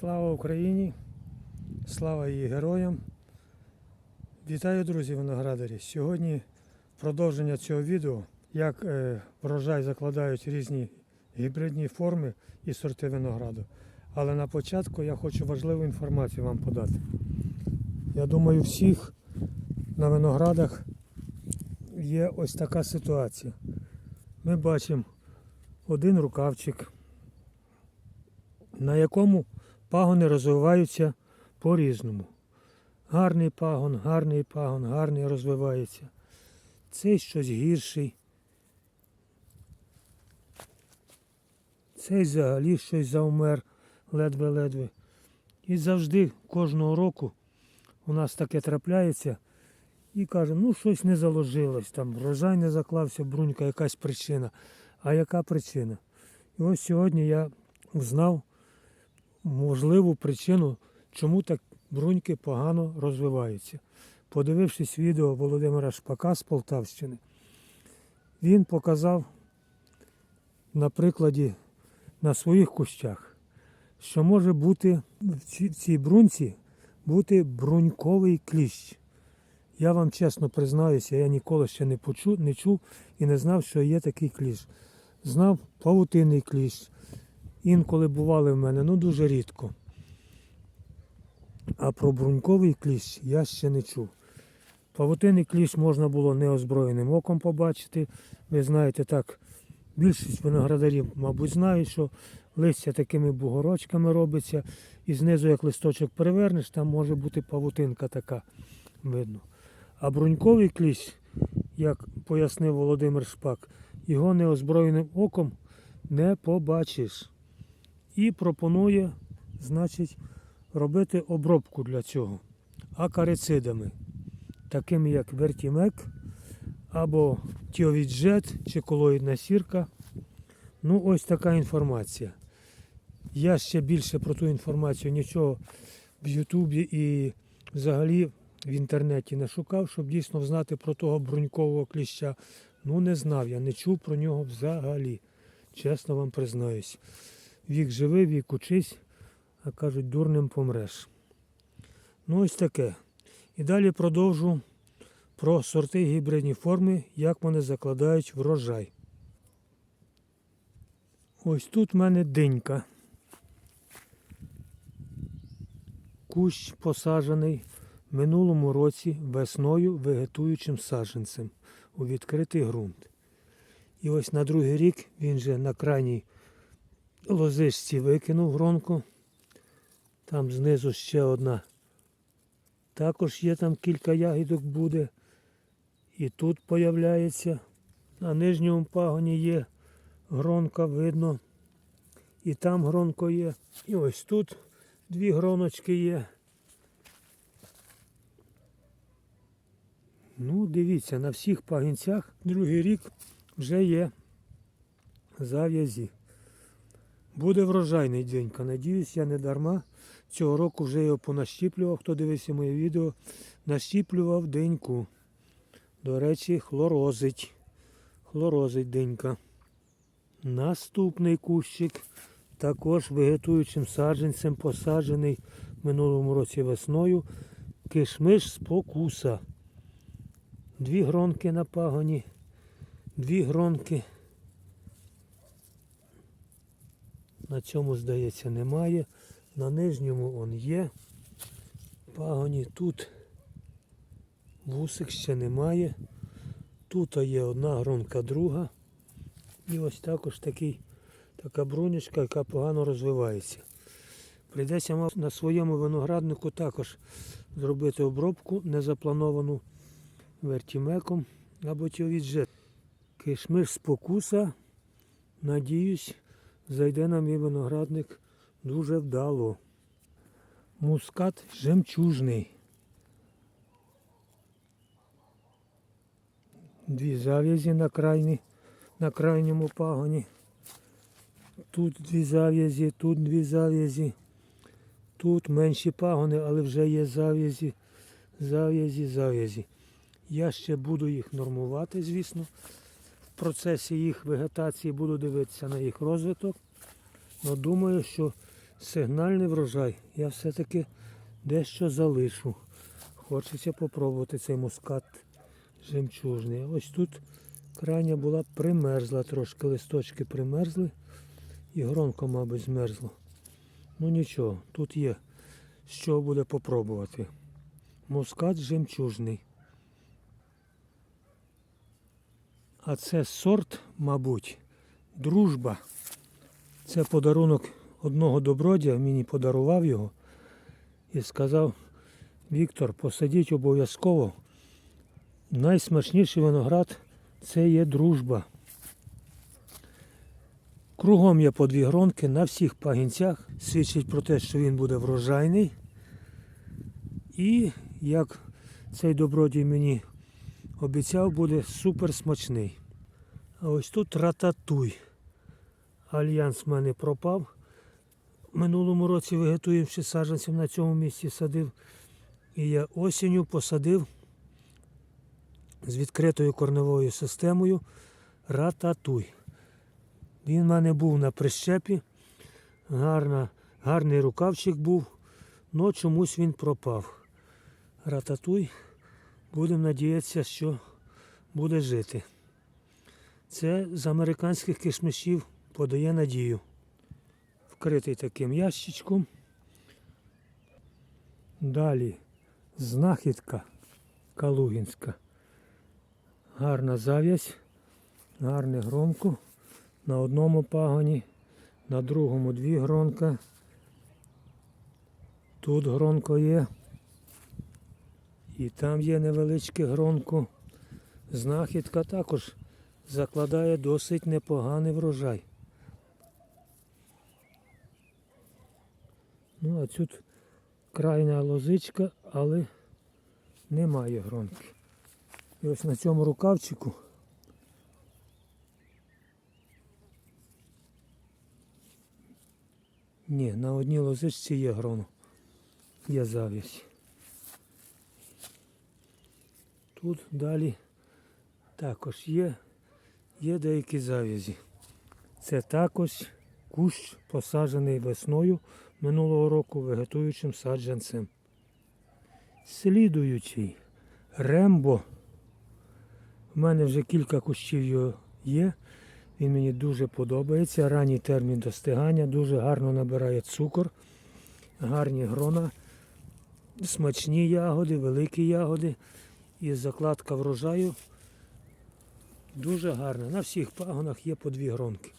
Слава Україні! Слава її героям! Вітаю, друзі, виноградарі! Сьогодні продовження цього відео, як е, врожай закладають різні гібридні форми і сорти винограду. Але на початку я хочу важливу інформацію вам подати. Я думаю, всіх на виноградах є ось така ситуація. Ми бачимо один рукавчик, на якому пагони розвиваються по-різному. Гарний пагон, гарний пагон, гарний розвивається. Цей щось гірший. Цей взагалі щось завмер ледве-ледве. І завжди кожного року у нас таке трапляється. І каже, ну щось не заложилось, там врожай не заклався, брунька, якась причина. А яка причина? І ось сьогодні я знав можливу причину, чому так бруньки погано розвиваються. Подивившись відео Володимира Шпака з Полтавщини, він показав на прикладі на своїх кущах, що може бути в цій- бруньці бути бруньковий кліщ. Я вам чесно признаюся, я ніколи ще не почув, не чув і не знав, що є такий кліщ. Знав павутинний кліщ. Інколи бували в мене, ну дуже рідко. А про бруньковий кліщ я ще не чув. Павутинний кліщ можна було неозброєним оком побачити. Ви знаєте, так, більшість виноградарів, мабуть, знають, що листя такими бугорочками робиться, і знизу, як листочок перевернеш, там може бути павутинка така видно. А бруньковий кліщ, як пояснив Володимир Шпак, його неозброєним оком не побачиш. І пропонує, значить, робити обробку для цього акарицидами, такими як вертімек або тіовіджет чи колоїдна сірка. Ну, ось така інформація. Я ще більше про ту інформацію нічого в Ютубі і взагалі в інтернеті не шукав, щоб дійсно знати про того брунькового кліща. Ну, не знав, я не чув про нього взагалі. Чесно вам признаюсь. Вік живий, вік учись, а кажуть, дурним помреш. Ну, ось таке. І далі продовжу про сорти гібридні форми, як вони закладають врожай. Ось тут в мене динька. Кущ посаджений минулому році весною вегетуючим саджанцем у відкритий ґрунт. І ось на другий рік він же на крайній лозишці викинув гронку. Там знизу ще одна. Також є там кілька ягідок буде. І тут появляється. На нижньому пагоні є гронка, видно. І там гронко є. І ось тут дві гроночки є. Ну, дивіться, на всіх пагінцях другий рік вже є зав'язі. Буде врожайний денька. Надіюсь, я не дарма. Цього року вже його понащіплював. Хто дивився моє відео, нащіплював деньку. До речі, хлорозить. Хлорозить денька. Наступний кущик. Також вегетуючим саджанцем посаджений минулому році весною. Кишмиш спокуса. Дві гронки на пагоні. Дві гронки. На цьому, здається, немає. На нижньому он є. Пагоні тут вусик ще немає. Тут є одна гронка друга. І ось також такий, така брунечка, яка погано розвивається. Прийдеться на своєму винограднику також зробити обробку незаплановану вертімеком або тіовіджет. Кишмиш спокуса, надіюсь, зайде на мій виноградник дуже вдало. Мускат жемчужний. Дві зав'язі на, крайні, на крайньому пагоні. Тут дві зав'язі, тут дві зав'язі. Тут менші пагони, але вже є зав'язі, зав'язі, зав'язі. Я ще буду їх нормувати, звісно. Процесі їх вегетації буду дивитися на їх розвиток. Але думаю, що сигнальний врожай. Я все-таки дещо залишу. Хочеться попробувати цей мускат жемчужний. Ось тут крайня була примерзла трошки, листочки примерзли і гронко, мабуть, змерзло. Ну нічого, тут є що буде попробувати. Мускат жемчужний. А це сорт, мабуть, дружба. Це подарунок одного добродія, мені подарував його і сказав, Віктор, посадіть обов'язково. Найсмачніший виноград це є дружба. Кругом є по дві гронки на всіх пагінцях. Свідчить про те, що він буде врожайний. І як цей добродій мені обіцяв, буде супер смачний. А ось тут рататуй. Альянс в мене пропав. Минулому році вегетуючи саджанців на цьому місці садив. І я осінню посадив з відкритою корневою системою рататуй. Він в мене був на прищепі. Гарна, гарний рукавчик був, але чомусь він пропав. Рататуй. Будемо надіятися, що буде жити. Це з американських кишмишів подає надію. Вкритий таким ящичком. Далі знахідка Калугінська. Гарна зав'язь, гарне громко. На одному пагоні, на другому дві гронка. Тут гронко є. І там є невеличке гронко. Знахідка також закладає досить непоганий врожай. Ну, а тут крайня лозичка, але немає гронки. І ось на цьому рукавчику Ні, на одній лозичці є гроно. Є завість. Тут далі також є, є деякі завязі. Це також кущ посаджений весною минулого року вегетуючим саджанцем. Слідуючий Рембо. У мене вже кілька кущів його є. Він мені дуже подобається. Ранній термін достигання, дуже гарно набирає цукор, гарні грона, смачні ягоди, великі ягоди. І закладка врожаю дуже гарна. На всіх пагонах є по дві гронки.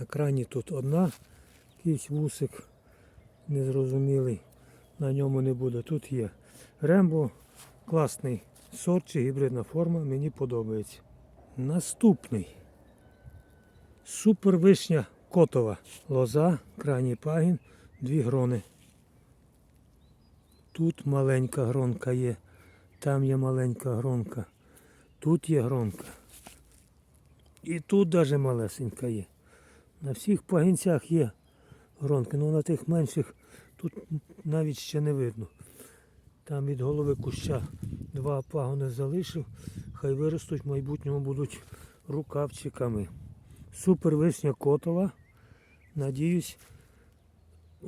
На крані тут одна, якийсь вусик незрозумілий, на ньому не буде. Тут є рембо, класний сорт чи гібридна форма, мені подобається. Наступний. Супер вишня котова. Лоза, крайній пагін, дві грони. Тут маленька гронка є, там є маленька гронка, тут є гронка. І тут навіть малесенька є. На всіх пагінцях є гронки, але на тих менших тут навіть ще не видно. Там від голови куща два пагони залишив, хай виростуть, в майбутньому будуть рукавчиками. Супер вишня котова. Надіюсь,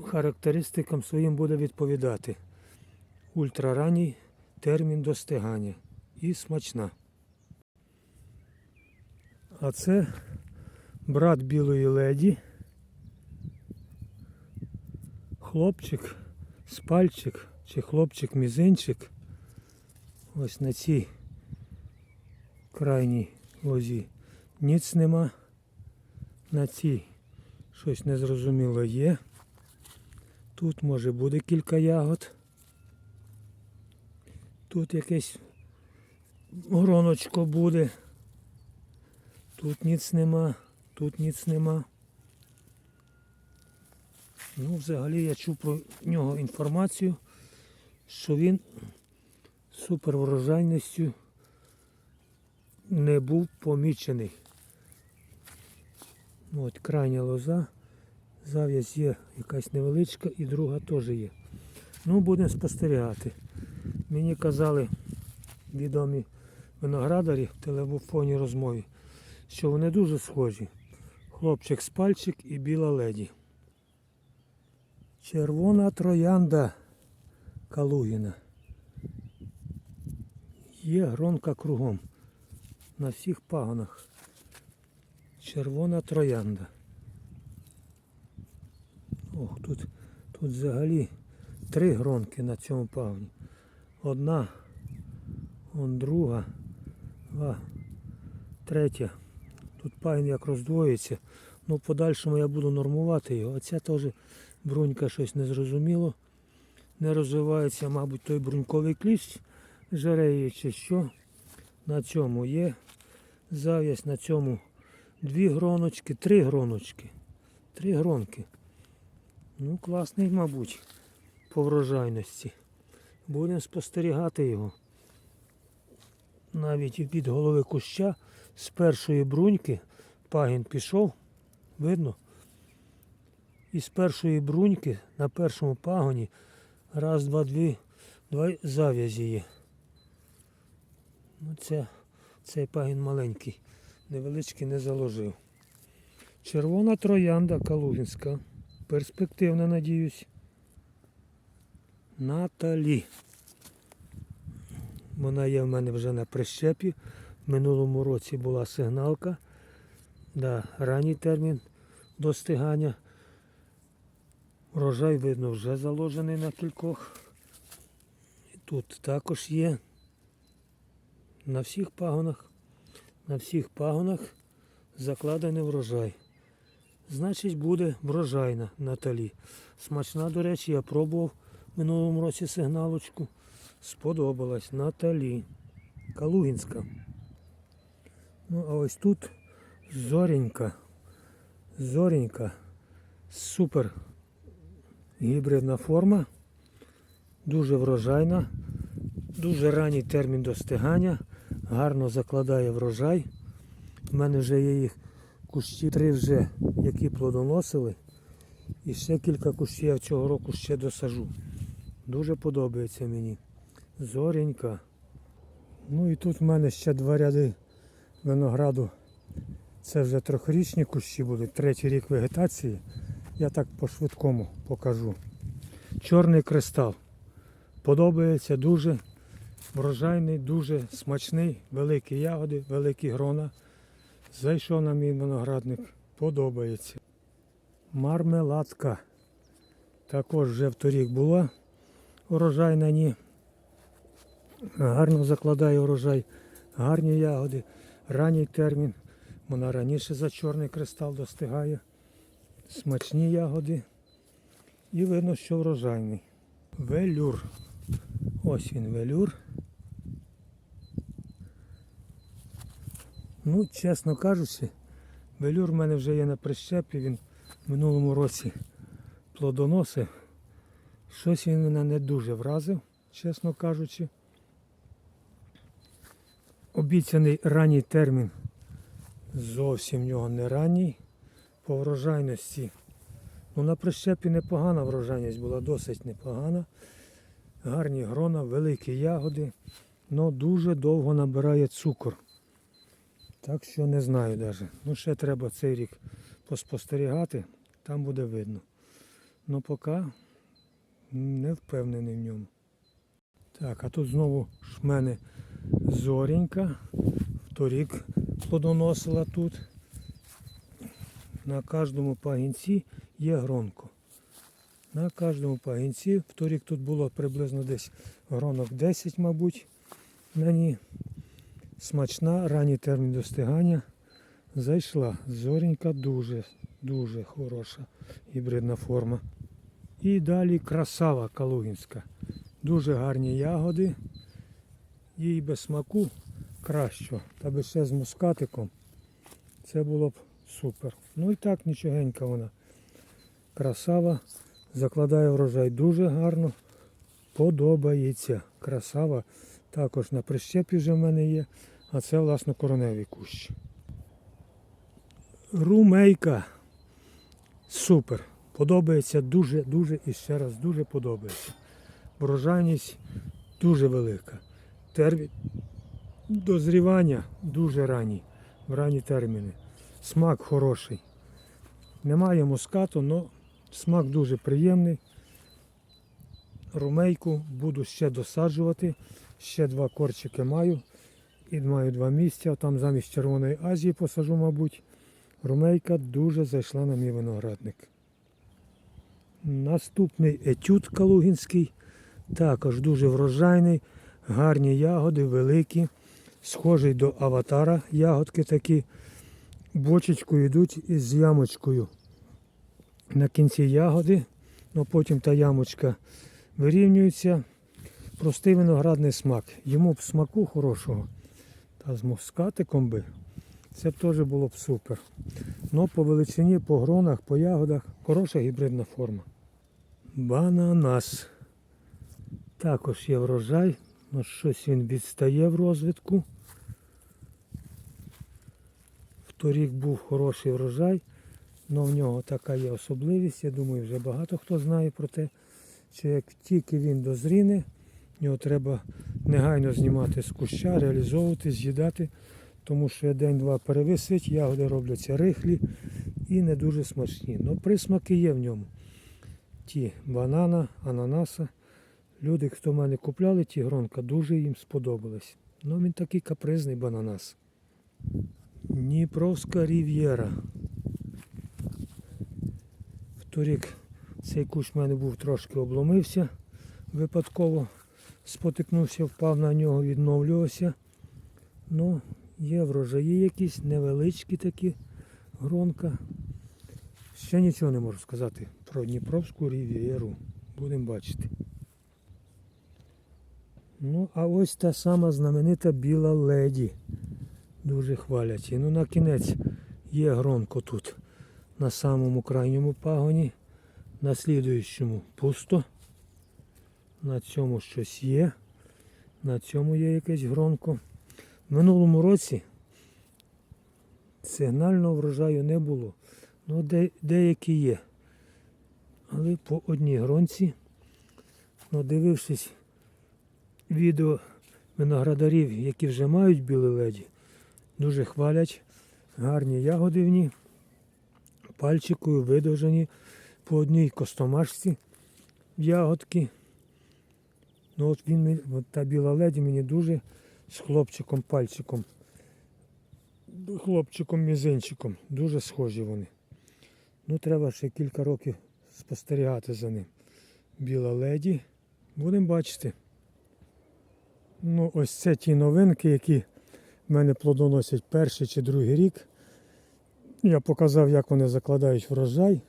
характеристикам своїм буде відповідати. Ультраранній термін достигання і смачна. А це брат білої леді. Хлопчик, спальчик чи хлопчик-мізинчик. Ось на цій крайній лозі ніц нема. На цій щось незрозуміло є. Тут може буде кілька ягод. Тут якесь гроночко буде. Тут ніц нема, тут ніц нема. Ну, взагалі я чув про нього інформацію, що він супер врожайністю не був помічений. Ну, От крайня лоза, зав'язь є якась невеличка і друга теж є. Ну, будемо спостерігати. Мені казали відомі виноградарі в телефонній розмові, що вони дуже схожі. Хлопчик з пальчик і біла леді. Червона троянда Калугіна. Є гронка кругом. На всіх пагонах. Червона троянда. Ох, тут, тут взагалі три гронки на цьому пагоні. Одна, он друга, а третя. Тут пагін як роздвоїться. Ну, в подальшому я буду нормувати його. А ця теж брунька щось незрозуміло. Не розвивається, мабуть, той бруньковий кліщ жере її чи що. На цьому є зав'язь, на цьому дві гроночки, три гроночки. Три гронки. Ну, класний, мабуть, по врожайності. Будемо спостерігати його. Навіть від голови куща з першої бруньки пагін пішов, видно. І з першої бруньки на першому пагоні раз, два, дві, два зав'язі є. Ну це, цей пагін маленький, невеличкий не заложив. Червона троянда Калугінська. Перспективна, надіюсь. Наталі. Вона є в мене вже на прищепі. В минулому році була сигналка. Да, ранній термін достигання. Врожай, видно, вже заложений на кількох. Тут також є. На всіх пагонах. На всіх пагонах закладений врожай. Значить буде врожайна Наталі. Смачна, до речі, я пробував минулому році сигналочку. Сподобалась Наталі. Калугінська. Ну, а ось тут зоренька. Зоренька. Супер гібридна форма. Дуже врожайна. Дуже ранній термін достигання. Гарно закладає врожай. У мене вже є їх кущі три вже, які плодоносили. І ще кілька кущів я цього року ще досажу. Дуже подобається мені. Зоренька. Ну і тут в мене ще два ряди винограду. Це вже трьохрічні кущі будуть, третій рік вегетації. Я так по-швидкому покажу. Чорний кристал. Подобається дуже врожайний, дуже смачний, великі ягоди, великі грона. Зайшов на мій виноградник, подобається. Мармеладка. Також вже вторік була урожай на ній. Гарно закладає урожай, гарні ягоди, ранній термін. Вона раніше за чорний кристал достигає. Смачні ягоди. І видно, що врожайний. Велюр. Ось він велюр. Ну, чесно кажучи, велюр в мене вже є на прищепі, він в минулому році плодоносив. Щось він мене не дуже вразив, чесно кажучи. Обіцяний ранній термін зовсім в нього не ранній. По врожайності. Ну, на прищепі непогана врожайність була, досить непогана. Гарні грона, великі ягоди, але дуже довго набирає цукор. Так що не знаю навіть. Ну ще треба цей рік поспостерігати, там буде видно. Ну поки не впевнений в ньому. Так, а тут знову ж в мене зорінька. Вторік плодоносила тут. На кожному пагінці є гронко. На кожному пагінці. Вторік тут було приблизно десь гронок 10, мабуть, ній. Смачна, ранній термін достигання. Зайшла. Зоренька дуже, дуже хороша гібридна форма. І далі красава калугінська. Дуже гарні ягоди. Їй без смаку кращого. Та би ще з мускатиком. Це було б супер. Ну і так нічогенька вона. Красава. Закладає врожай дуже гарно. Подобається. Красава. Також на прищепі вже в мене є. А це, власне, короневий кущ. Румейка. Супер. Подобається дуже-дуже і ще раз дуже подобається. Врожайність дуже велика. Термін дозрівання дуже ранній. В ранні терміни. Смак хороший. Немає мускату, але смак дуже приємний. румейку буду ще досаджувати. Ще два корчики маю. І маю два місця. Там замість Червоної Азії посажу, мабуть. Румейка дуже зайшла на мій виноградник. Наступний етюд калугінський. Також дуже врожайний. Гарні ягоди, великі. Схожий до аватара. Ягодки такі. Бочечкою йдуть із ямочкою. На кінці ягоди. Ну, потім та ямочка вирівнюється. Простий виноградний смак. Йому б смаку хорошого. Та з мускатиком би. Це б теж було б супер. Ну, по величині, по гронах, по ягодах хороша гібридна форма. Бананас. Також є врожай, але щось він відстає в розвитку. Вторік був хороший врожай, але в нього така є особливість. Я думаю, вже багато хто знає про те, що як тільки він дозріне, його треба негайно знімати з куща, реалізовувати, з'їдати, тому що день-два перевисить, ягоди робляться рихлі і не дуже смачні. Ну присмаки є в ньому. Ті банана, ананаса. Люди, хто в мене купляли ті гронка, дуже їм сподобались. Ну він такий капризний бананас. Дніпровська рів'єра. Вторік цей кущ в мене був трошки обломився. Випадково спотикнувся, впав на нього, відновлювався. Ну, є врожаї якісь, невеличкі такі гронка. Ще нічого не можу сказати про Дніпровську рів'єру. Будемо бачити. Ну, а ось та сама знаменита біла леді. Дуже хвалять. її. Ну, на кінець є гронко тут. На самому крайньому пагоні. На слідуючому пусто. На цьому щось є. На цьому є якесь гронко. В минулому році сигнального врожаю не було. Ну, де, деякі є. Але по одній гронці, ну, дивившись відео виноградарів, які вже мають білі леді, дуже хвалять гарні ягоди пальчикою видовжені по одній костомашці ягодки. Ну от він та біла леді мені дуже з хлопчиком пальчиком. Хлопчиком мізинчиком. Дуже схожі вони. Ну, треба ще кілька років спостерігати за ним. Біла леді. Будемо бачити. Ну, ось це ті новинки, які в мене плодоносять перший чи другий рік. Я показав, як вони закладають врожай.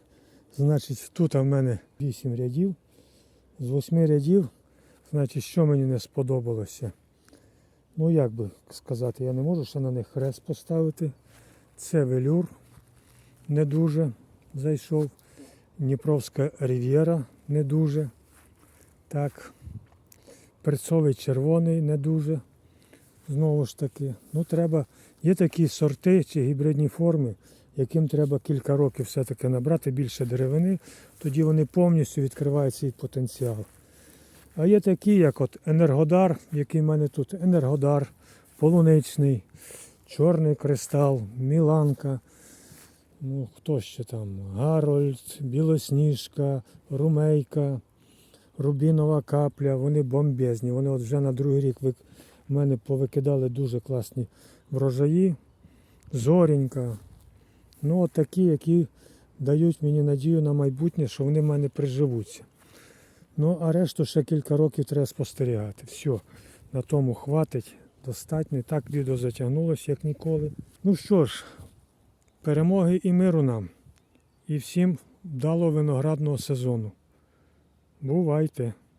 Значить, тут в мене 8 рядів. З 8 рядів, значить, що мені не сподобалося. Ну, як би сказати, я не можу ще на них хрест поставити. Це велюр не дуже зайшов. Дніпровська рів'єра не дуже. Так. Перцовий червоний не дуже. Знову ж таки. Ну, треба. Є такі сорти чи гібридні форми, яким треба кілька років все-таки набрати більше деревини, тоді вони повністю відкривають свій потенціал. А є такі, як от Енергодар, який в мене тут Енергодар, полуничний, чорний кристал, Міланка. Ну, хто ще там? Гарольд, Білосніжка, Румейка, Рубінова капля, вони бомбезні. Вони от вже на другий рік в мене повикидали дуже класні врожаї. Зорінька. Ну, от такі, які дають мені надію на майбутнє, що вони в мене приживуться. Ну, а решту ще кілька років треба спостерігати. Все, на тому хватить, достатньо. І Так відео затягнулося, як ніколи. Ну що ж, перемоги і миру нам. І всім вдалого виноградного сезону. Бувайте!